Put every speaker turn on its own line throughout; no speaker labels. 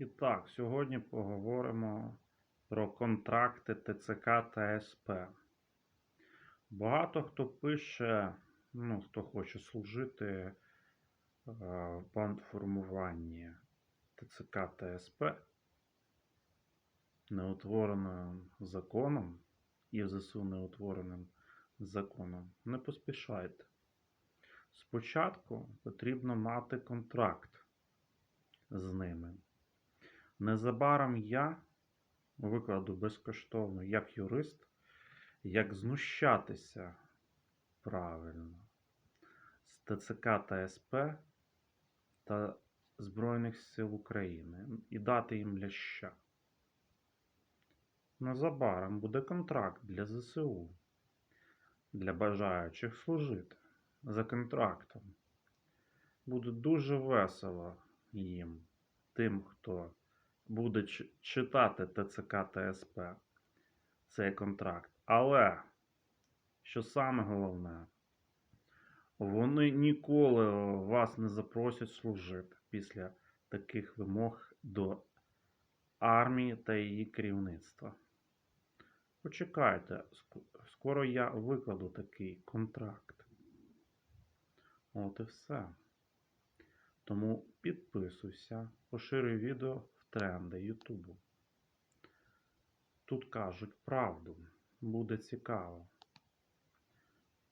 І так, сьогодні поговоримо про контракти ТЦК та СП. Багато хто пише, ну, хто хоче служити е, в бандформуванні ТЦК та СП, неутвореним законом і ЗСУ неутвореним законом, не поспішайте. Спочатку потрібно мати контракт з ними. Незабаром я викладу безкоштовно як юрист, як знущатися правильно з ТЦК та СП та Збройних сил України і дати їм ляща. Незабаром буде контракт для ЗСУ, для бажаючих служити за контрактом. Буде дуже весело їм, тим, хто буде читати ТЦК та СП цей контракт. Але, що саме головне, вони ніколи вас не запросять служити після таких вимог до армії та її керівництва. Почекайте, скоро я викладу такий контракт. От і все. Тому підписуйся, поширюй відео тренди Ютубу. Тут кажуть правду, буде цікаво.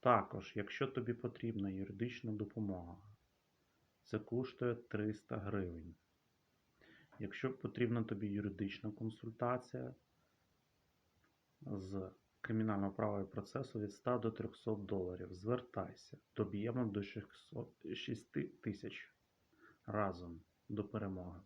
Також, якщо тобі потрібна юридична допомога, це коштує 300 гривень. Якщо потрібна тобі юридична консультація з кримінального права і процесу від 100 до 300 доларів, звертайся, доб'ємо до 600 6 тисяч разом до перемоги.